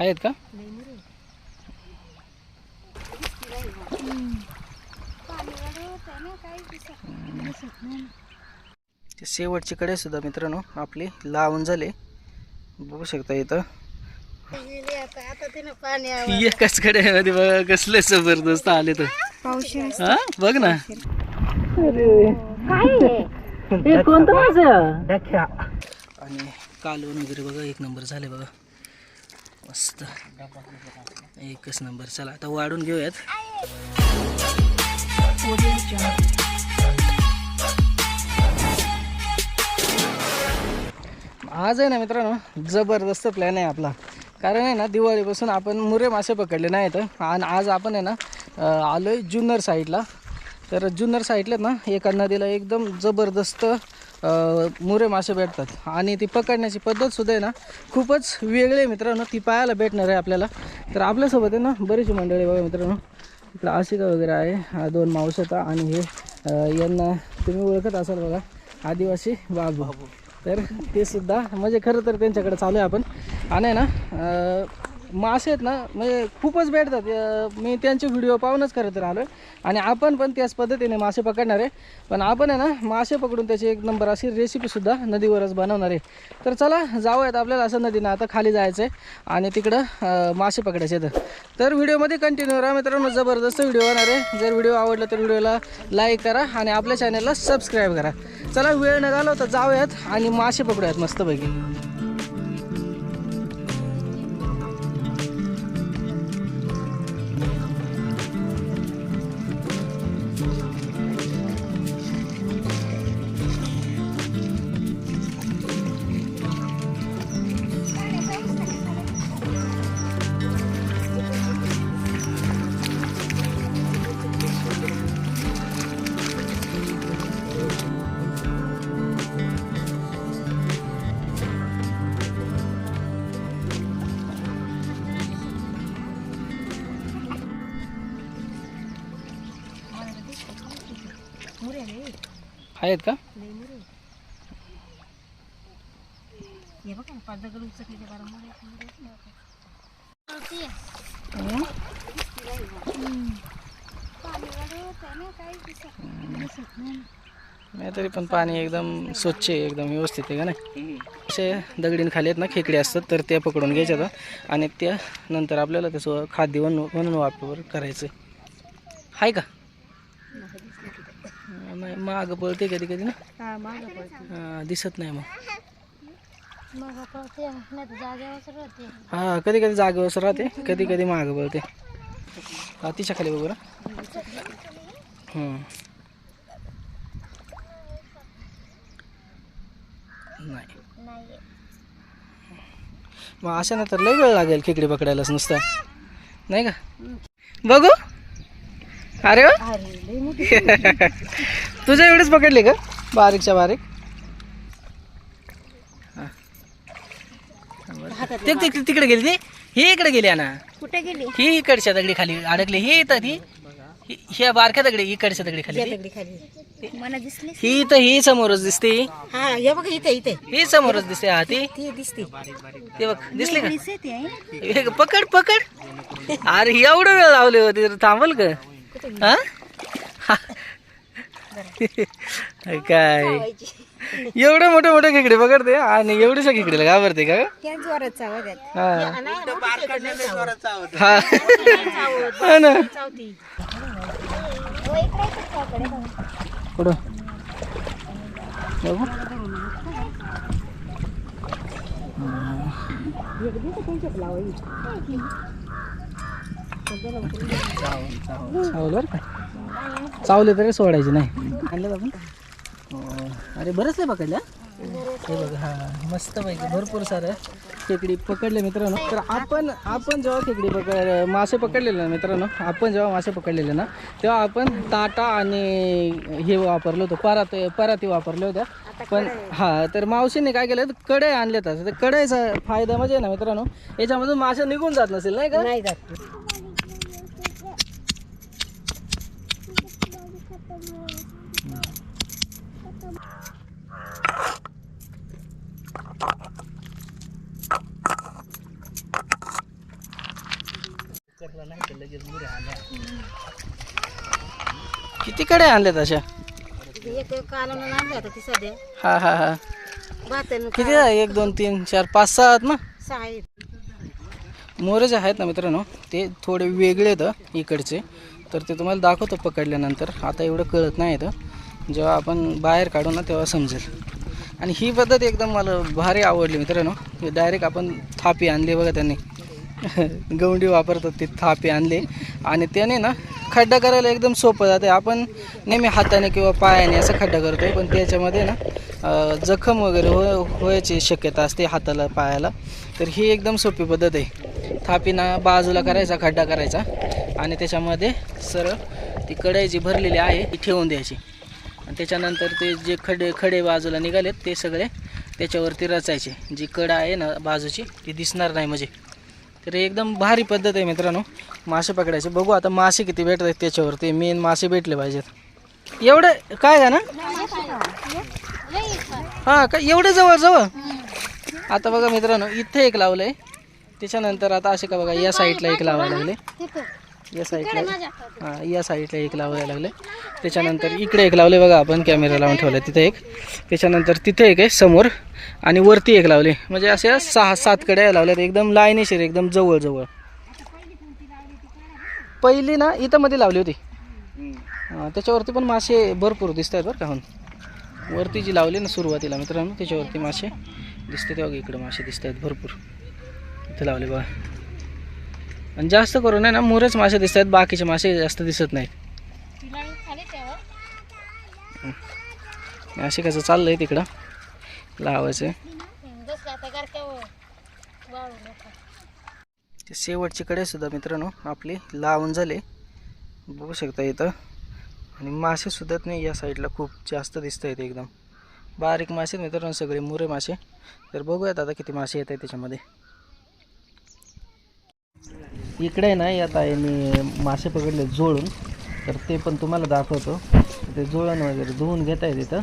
आहेत का? शेवटची कडे सुद्धा मित्रांनो आपली लावून झाले. बघू शकता इथं. आता तिनं पाणी एकाच कड्यामध्ये बघा कसले जबरदस्त आले तर. पाऊस हा? बघ ना. हे कोणतं आणि कालवण वगैरे बघा एक नंबर झाले बघा. मस्त. एकच नंबर. चला आता वाढून घेऊयात. आज आहे ना मित्रांनो जबरदस्त प्लॅन आहे आपला. कारण आहे ना दिवाळीपासून आपण मुरे मासे पकडले नाहीत आणि आज आपण आहे ना आलो आहे जुन्नर साईडला तर जुन्नर साईडला ना एका नदीला एकदम जबरदस्त मुरे मासे भेटतात. आणि ती पकडण्याची पद्धतसुद्धा आहे ना खूपच वेगळी आहे मित्रांनो. ती पाहायला भेटणार आहे आपल्याला. तर आपल्यासोबत आहे ना बरीचशी मंडळी बघा मित्रांनो. इकडं आशिका वगैरे आहे हा दोन मावशता आणि हे यांना तुम्ही ओळखत असाल बघा आदिवासी बाबू. तर ते सुद्धा म्हणजे खरं तर त्यांच्याकडे चालू आहे आपण. आणि ना मासे आहेत ना म्हणजे खूपच भेटतात. मी त्यांचे व्हिडिओ पाहूनच खरं तर आलो आणि आपण पण त्याच पद्धतीने मासे पकडणार आहे. पण आपण आहे ना मासे पकडून त्याची एक नंबर अशी रेसिपीसुद्धा नदीवरच बनवणार आहे. तर चला जाऊयात आपल्याला असं नदीनं. आता खाली जायचं आहे आणि तिकडं मासे पकडायचे आहेत. तर व्हिडिओमध्ये कंटिन्यू राहा मित्रांनो. जबरदस्त व्हिडिओ होणार आहे. जर व्हिडिओ आवडला तर व्हिडिओला लाईक करा आणि आपल्या चॅनलला सबस्क्राईब करा. चला वेळ न घालवता जाऊयात आणि मासे पकडूयात मस्तपैकी. आहेत का? नाही तरी पण पाणी एकदम स्वच्छ आहे एकदम व्यवस्थित आहे का नाही? असे दगडीन खाली आहेत ना खेकडे असतात तर त्या पकडून घ्यायच्या आणि त्या नंतर आपल्याला त्याचं खाद्य म्हणून म्हणून वापर करायचं आहे का? नाही मागं पळते कधी कधी ना. हा हा, दिसत नाही मग. मागं पडते नाही तर जागेवर राहते. हा कधी कधी जागेवर राहते कधी कधी मागं पळते. हा तिच्या खाली बघू ना. हं. नाही. नाही मग अशा ना तर लय वेळ लागेल खेकडी पकडायलाच नुसतं. नाही का? बघू. अरे वा. तुझ्या एवढेच पकडले का? बारीकच्या बारीक. ते ते- तिकडे गेली ती? ही इकडे गेली ना कुठे गेली? ही इकडच्या दगडी खाली अडकली. ही येतात ही ही- ह्या बारक्या दगडी इकडच्या दगडी खाली ती. दगडी खाली. मला दिसली. ही तर ही समोरच दिसते. हा हे बघा इथे इथे. ही समोरच दिसते. हा ती. ती दिसते. ते बघ दिसली का? दिसते आहे हे पकड पकड. अरे एवढं वेळ लावले होते थांबल का? काय? एवढं मोठे मोठे खेकडे पकडते आणि एवढ्याशा खेकडीला घाबरते का हा. हा. हा ना. चावती. कुठं? बघू. चावलं बरं का? चावले तरी सोडायचे नाही. आणलं आपण हो. अरे बरंच नाही पकडलं हे? बघा हा मस्त पैकी भरपूर सारं खेकडी पकडले मित्रांनो. तर आपण आपण जेव्हा खेकडी पकड मासे पकडलेले ना मित्रांनो आपण जेव्हा मासे पकडलेले ना तेव्हा आपण ताटा आणि हे वापरलं होतं परात पराती वापरल्या होत्या. पण हा तर मावशीने काय केलं कढई आणले तर कढईचा फायदा म्हणजे ना मित्रांनो याच्यामधून मासे निघून जात नसेल नाही का? किती कडे आणल्यात अशा हा हा हा. किती आहे? एक दोन तीन चार पाच सहा आहेत ना? आहेत. मोरे जे आहेत ना मित्रांनो? ते थोडे वेगळे आहेत इकडचे. तर ते तुम्हाला दाखवतो पकडल्यानंतर. आता एवढं कळत नाही तर जेव्हा आपण बाहेर काढू ना तेव्हा समजेल. आणि ही पद्धत एकदम मला भारी आवडली मित्रांनो. डायरेक्ट आपण थापी आणली बघा त्यांनी. गवंडी वापरतात ते थापी आणली. आणि त्याने ना खड्डा करायला एकदम सोपं जाते आपण नेहमी हाताने किंवा पायाने असं खड्डा करतोय पण त्याच्यामध्ये ना जखम वगैरे हो व्हायची शक्यता असते हाताला पायाला. तर ही एकदम सोपी पद्धत आहे. थापीना बाजूला करायचा खड्डा करायचा. आणि त्याच्यामध्ये सरळ ती कढाई जी भरलेली आहे ती ठेवून द्यायची. आणि त्याच्यानंतर ते जे खडे खडे बाजूला निघालेत ते सगळे त्याच्यावरती रचायचे. जी कडा आहे ना बाजूची ती दिसणार नाही म्हणजे. तर एकदम भारी पद्धत आहे मित्रांनो. मासे पकडायचे. बघू आता मासे किती भेटत आहेत त्याच्यावरती. मेन मासे भेटले पाहिजेत. एवढं काय का ना हां का एवढं जवळ जवळ? आता बघा मित्रांनो इथे एक लावलं आहे त्याच्यानंतर आता असे का बघा या साईडला एक लावायला लागले. या साईडला हां या साईडला एक लावायला लागले. त्याच्यानंतर इकडे एक लावले बघा आपण कॅमेरा लावून ठेवला तिथे एक. त्याच्यानंतर तिथे एक आहे समोर. आणि वरती एक लावले. म्हणजे अशा सहा सात कड्या लावल्यात. एकदम लाईनीशीर एकदम जवळ जवळ पहिली ना इथं मध्ये लावली होती. हां, त्याच्यावरती पण मासे भरपूर दिसत आहेत बरं का हून वरती जी लावली ना सुरुवातीला मित्रांनो त्याच्यावरती मासे दिसते तेव्हा इकडे मासे दिसत आहेत भरपूर. इथं लावले बघा. आणि जास्त करून आहे ना मोरेच मासे दिसत आहेत बाकीचे मासे जास्त दिसत नाहीत. असे कसं चाललंय तिकडं? लावायचं ते? शेवटची कडे सुद्धा मित्रांनो आपली लावून झाले. बघू शकता इथं. आणि मासे सुद्धा नाही या साईडला खूप जास्त दिसत आहेत एकदम. बारीक मासे मित्रांनो सगळे मुरे मासे. तर बघूयात आता किती मासे येत आहेत त्याच्यामध्ये. इकडे ना या ताईने मासे पकडले जोळून. तर ते पण तुम्हाला दाखवतो. ते जोळण वगैरे धुवून घेत आहेत इथं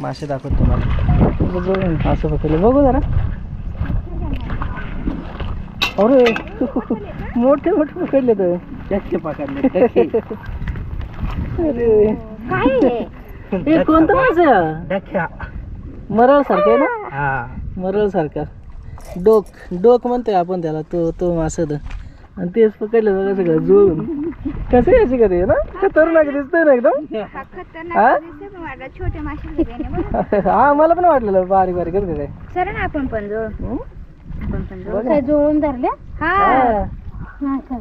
मासे दाखवतो तुम्हाला. जोळून मासे पकडले. बघू जरा. अरे मोठे मोठे पकडले तर. जास्त पकडले अरे. हे? कोणतं मासे? मरळ सारखं आहे ना? मरळ सारखा डोक डोक म्हणतोय आपण त्याला तो तो मासा आणि तेच पकडलं बघा सगळं जुळून. कसं यायचे का ते ना? खतरनाक दिसतंय ना एकदम? हा? छोटे मासे हा? मला पण वाटलेलं बारीक बारीक. कसं काय? सर ना आपण पण जोड हं? आपण पण बघा. काय जोडून धरले हा. हा. का?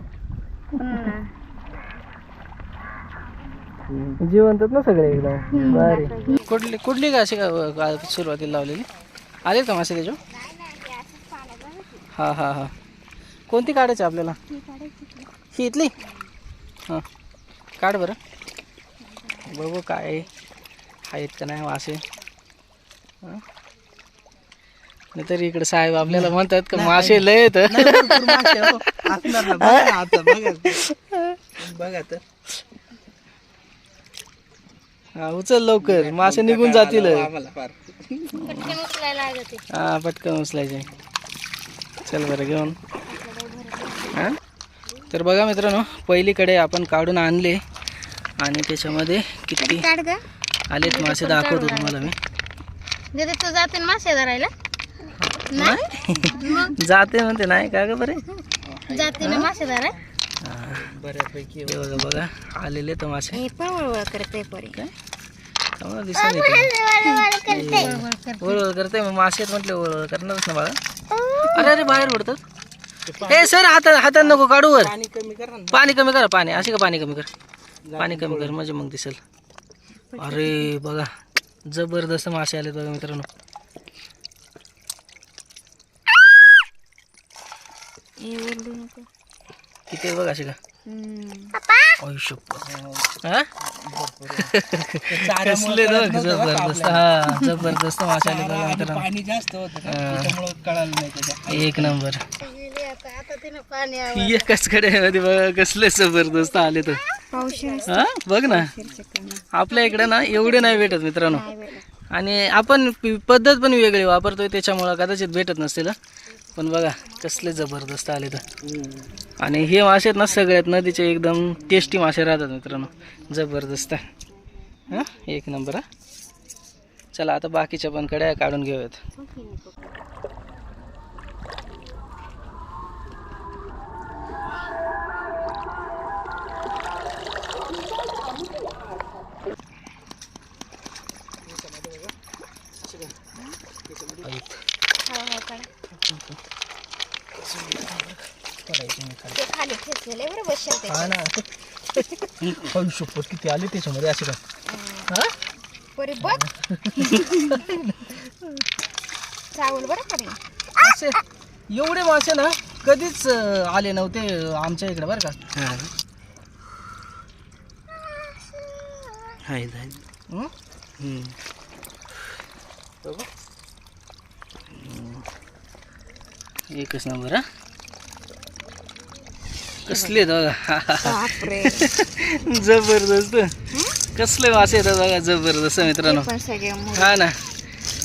ना सगळे एकदम. भारी. कुठली कुठली का अशी का का सुरुवातीला लावलेली? आले का मासे त्याच्या हा हा हा. कोणती काढायची आपल्याला? ही इथली? हां. काढ बरं. बघू काय आहेत का नाही मासे. हं? नाहीतर इकडे साहेब आपल्याला म्हणतात का मासे लय येत हा. उचल लवकर. मासे निघून जातील. हा पटकन उचलायचे. चल बरं घेऊन. हां? तर बघा मित्रांनो पहिलीकडे आपण काढून आणले आणि त्याच्यामध्ये किती आलेत मासे दाखवतो तुम्हाला मी. दीदी तू जाते मासे धरायला? नाही? जाते म्हणते नाही का ग बरे? जाते ना मासे धराय? बऱ्यापैकी बघा बघा आलेले तर मासे. करते दिसून येते वळवळ करते. मग मासे म्हटले वळवळ करणारच ना बाळा. अरे अरे बाहेर पडतात. ए सर हातात हातात नको काढू वर. पाणी कमी करा पाणी असे का पाणी कमी कर? पाणी कमी कर म्हणजे मग दिसेल. अरे बघा जबरदस्त मासे आले बघा मित्रांनो. किती आहे बघा असे का? हा कसले ना जबरदस्त. हा जबरदस्त मासे आले बघा मित्रांनो. पाणी जास्त होतं का? हा. त्याच्यामुळं कळालं नाही त्याच्या. एक नंबर. एकाच कड्यामध्ये बघा कसले जबरदस्त आले तर. हा? बघ ना. आपल्या इकडे ना एवढे नाही भेटत मित्रांनो. आणि आपण पद्धत पण वेगळी वापरतोय त्याच्यामुळं कदाचित भेटत नसतील. पण बघा कसले जबरदस्त आले तर. आणि हे मासे आहेत ना सगळ्यात नदीचे एकदम टेस्टी मासे राहतात मित्रांनो. जबरदस्त. हां? एक नंबर हा. चला आता बाकीच्या पण कड्या काढून घेऊयात. खाली खेचलेले हा ना किती आले त्याच्यामध्ये असे का हा? परी बघ. चावल बरं असे. एवढे मासे ना कधीच आले नव्हते आमच्या इकडे बरं का. हं? बघू. हं. एकच नंबर हा कसले आहेत बघा जबरदस्त कसले मासे येतात बघा जबरदस्त मित्रांनो पण सगळे मुलं हा ना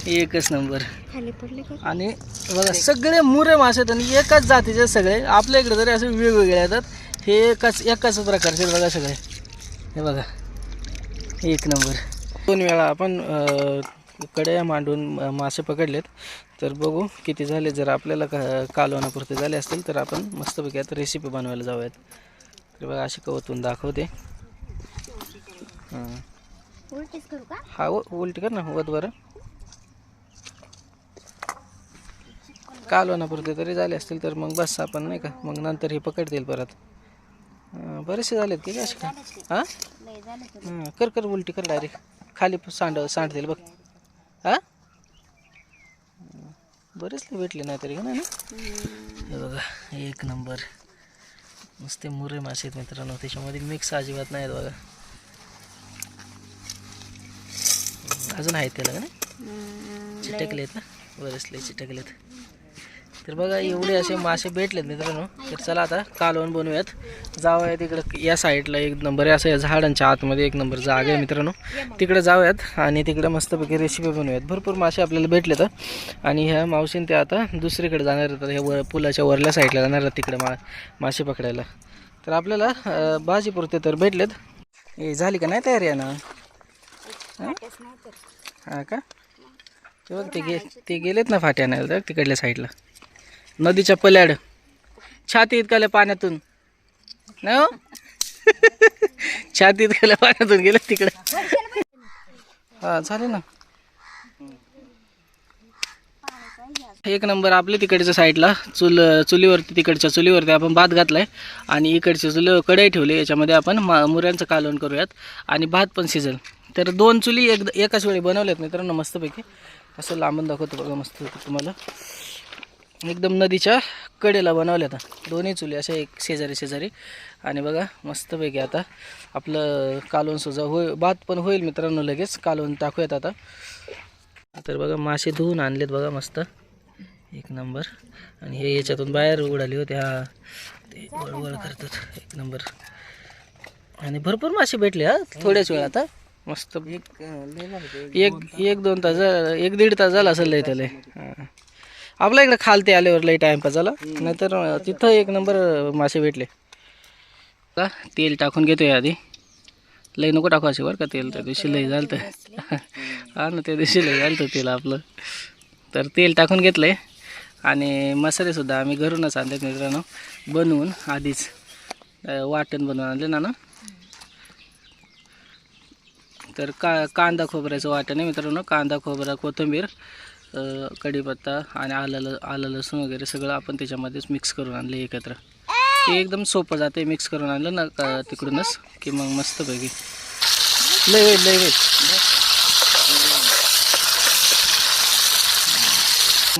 एकच नंबर खाली पडले का आणि बघा सगळे मुरे मासे आहेत आणि एकाच जातीचे सगळे आपल्या इकडे तरी असे वेगवेगळे येतात हे एकाच एकाच प्रकारचे आहेत बघा सगळे हे बघा एक नंबर दोन वेळा आपण कड्या मांडून मासे पकडलेत तर बघू किती झाले. जर आपल्याला का कालवणापुरते झाले असतील तर आपण मस्तपैकी आता रेसिपी बनवायला जाऊयात. तर बघा अशी कवतून दाखवते. हां. उलटी कर ना वत बरं. कालवणापुरते तरी झाले असतील तर मग बस आपण नाही का मग नंतर हे पकडतील परत. बरेचसे झालेत की असे का? हां? हां कर कर उलटी कर डायरेक्ट. खाली सांड सांडतील बघ. हां? बरेच लय भेटले नाही तरी का नाही ना? हे बघा एक नंबर. नुसते मुरे मासे आहेत मित्रांनो त्याच्यामध्ये मिक्स अजिबात नाहीत बघा. अजून आहेत त्याला का नाही? चिटकलेत ना? बरेच लय चिटकलेत. तर बघा एवढे असे मासे भेटलेत मित्रांनो. तर चला आता कालवण बनवूयात. जाऊयात इकडं या साईडला एक नंबर आहे असं या झाडांच्या आतमध्ये एक नंबर जागा आहे मित्रांनो. तिकडे जाऊयात आणि तिकडे मस्तपैकी रेसिपी बनवूयात. भरपूर मासे आपल्याला भेटले तर आणि ह्या मावशीन ते आता दुसरीकडे जाणार आहेत ह्या व पुलाच्या वरल्या साईडला जाणार आहेत तिकडे मा मासे पकडायला. तर आपल्याला अं, भाजीपुरते तर भेटलेत. हे झाली का नाही तयारी आहे ना हां का? ते बघ ते गे ते गेलेत ना फाट्या तर तिकडल्या साईडला. नदीच्या पल्याड. छाती इतकाल्या पाण्यातून. नाही हो? छाती इतकाल्या पाण्यातून गेले तिकडे. हा झाले ना. एक नंबर आपल्या तिकडच्या साईडला चुल चुलीवरती तिकडच्या चुलीवरती आपण भात घातलाय. आणि इकडचे चुल कढई ठेवली याच्यामध्ये आपण मा मुऱ्यांचं कालवण करूयात. आणि भात पण शिजेल. तर दोन चुली एक एकाच वेळी बनवल्यात मित्रांनो मस्तपैकी. असं लांबून दाखवतो बघा मस्त तुम्हाला. एकदम नदीच्या कडेला बनवल्यात दोन्ही चुली अशा एक शेजारी शेजारी. आणि बघा मस्तपैकी आता आपलं कालवण सुद्धा होईल भात पण होईल मित्रांनो लगेच. कालवण टाकूयात आता. तर बघा मासे धुवून आणलेत बघा मस्त. एक नंबर. आणि हे याच्यातून बाहेर उडाले होते हा. ते वळवळ करतात. एक नंबर. आणि भरपूर मासे भेटले हा थोड्याच वेळ आता. मस्त. एक एक दोन तास एक दीड तास झाला असेल त्याला. हां. आपल्या इकडे खालते आल्यावर लई टाइमपास झाला. नाहीतर तिथं एक नंबर मासे भेटले. का तेल टाकून घेतोय आधी. लई नको टाकू असे बरं का तेल त्या दिवशी लई झालं तर. हा ना त्या दिवशी लई झालं तेल आपलं. तर तेल टाकून घेतलं आहे आणि मसालेसुद्धा आम्ही घरूनच आणलेत मित्रांनो. बनवून आधीच. वाटण बनवून आणले ना ना तर का कांदा खोबऱ्याचं वाटण आहे मित्रांनो. कांदा खोबरा कोथिंबीर. कढीपत्ता आणि आलं आलं लसूण वगैरे सगळं आपण त्याच्यामध्येच मिक्स करून आणले एकत्र. ते एकदम सोपं जाते मिक्स करून आणलं ना का तिकडूनच की मग मस्तपैकी. लय वेळ लय वेळ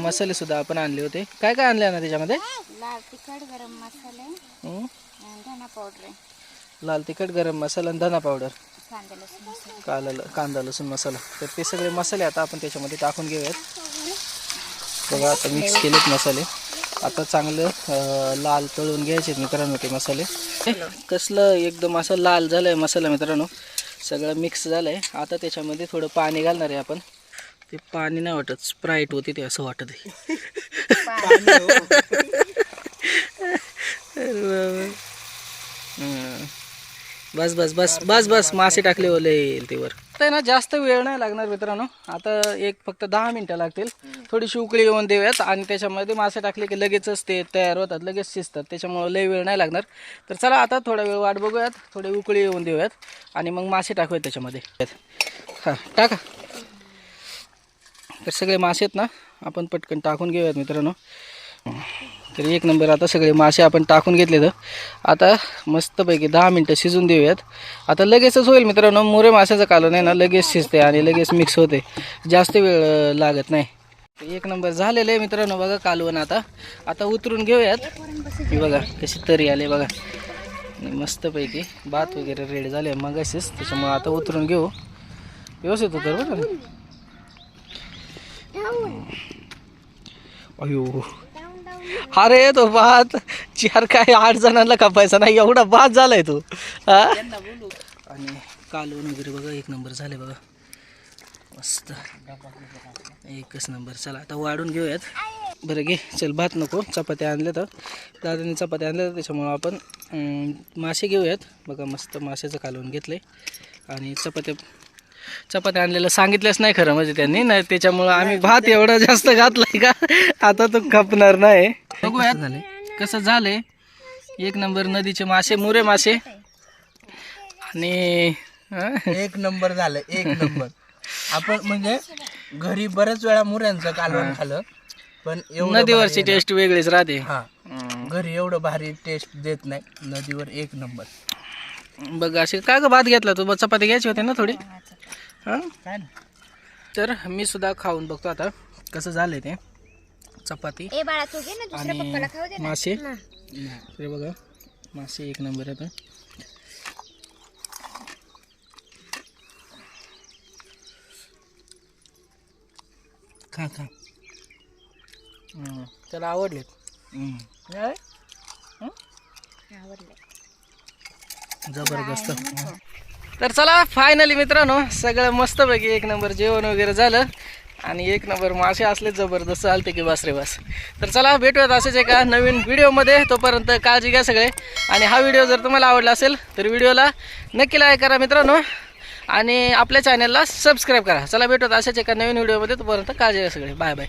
मसाले सुद्धा आपण आणले होते. काय काय आणले ना त्याच्यामध्ये? लाल तिखट गरम मसाले? आणि धना पावडर आहे लाल तिखट गरम मसाला आणि धना पावडर कांदा लसूण मसाला. काला कांदा लसूण मसाला. तर ते सगळे मसाले आता आपण त्याच्यामध्ये टाकून घेऊयात. बघा आता मिक्स केलेत मसाले. आता चांगलं अं, लाल तळून घ्यायचे मित्रांनो ते मसाले. कसलं एकदम असं लाल झालं आहे मसाला मित्रांनो. सगळं मिक्स झालं आहे आता त्याच्यामध्ये थोडं पाणी घालणार आहे आपण. ते पाणी नाही वाटत स्प्राईट होते ते असं वाटत आहे अरे बाबा. हं. बस बस बस बस बस मासे टाकले ओले येईल ते वर. आता ना जास्त वेळ नाही लागणार मित्रांनो. आता एक फक्त दहा मिनटं लागतील. थोडीशी उकळी येऊन देऊयात आणि त्याच्यामध्ये मासे टाकले की लगेचच ते तयार होतात लगेच शिजतात. त्याच्यामुळं लई वेळ नाही लागणार. तर चला आता थोडा वेळ वाट बघूयात थोडी उकळी येऊन देऊयात आणि मग मासे टाकूयात त्याच्यामध्ये. हां टाका. तर सगळे मासे आहेत ना आपण पटकन टाकून घेऊयात मित्रांनो. तर एक नंबर आता सगळे मासे आपण टाकून घेतले तर आता मस्तपैकी दहा मिनटं शिजून देऊयात. आता लगेचच होईल मित्रांनो मोरे माशाचं कालवण आहे ना लगेच शिजते आणि लगेच मिक्स होते जास्त वेळ लागत नाही. तर एक नंबर झालेलं आहे मित्रांनो बघा कालवण आता. आता उतरून घेऊयात. हे बघा कशी तरी आले बघा. मस्तपैकी भात वगैरे रेडी झाले मग असेच त्याच्यामुळे आता उतरून घेऊ. व्यवस्थित उतर बघा अयो. अरे तो भात चार काय आठ जणांना कापायचा नाही एवढा भात झालाय तो. हा? आणि कालवण वगैरे बघा एक नंबर झाले बघा. मस्त. एकच नंबर. चला आता वाढून घेऊयात. बरं घे. चल भात नको. चपात्या आणल्या तर दादाने चपात्या आणल्या तर त्याच्यामुळं आपण मासे घेऊयात. बघा मस्त माशाचं कालवण घेतलंय. आणि चपात्या चपात्या आणलेलं सांगितलंच नाही खरं म्हणजे त्यांनी नाही त्याच्यामुळं आम्ही भात एवढा जास्त घातलाय का? आता तो खपणार नाही. बघूयात झाले कसं झालंय. एक नंबर नदीचे मासे मुरे मासे. आणि? एक नंबर झालं एक नंबर. आपण म्हणजे घरी बऱ्याच वेळा मुऱ्यांचं कालवण खाल्लं पण एवढं नदीवरची भारी आहे टेस्ट वेगळीच राहते. ना. हा घरी एवढं भारी टेस्ट देत नाही नदीवर एक नंबर. बघ असे का ग भात घेतला तू? चपाती घ्यायची होती ना थोडी? हां तर मी सुद्धा खाऊन बघतो आता कसं झालंय ते. चपाती. ए बाळा तू घे ना दुसऱ्या पप्पाला खाऊ दे आणि ना. मासे. ना. हे बघा मासे एक नंबर आता खा खा. हं, त्याला आवडलेत. काय? आवडलं जबरदस्त. तर चला फायनली मित्रांनो सगळं मस्तपैकी एक नंबर जेवण वगैरे झालं. आणि एक नंबर मासे असले जबरदस्त चालते की बस रे बस. तर चला भेटूयात असेच एका नवीन व्हिडिओमध्ये. तोपर्यंत काळजी घ्या सगळे. आणि हा व्हिडिओ जर तुम्हाला आवडला असेल तर व्हिडिओला नक्की लाईक करा मित्रांनो. आणि आपल्या चॅनलला सबस्क्राईब करा. चला भेटूयात अशाच एका नवीन व्हिडिओमध्ये. तोपर्यंत काळजी घ्या सगळे. Bye bye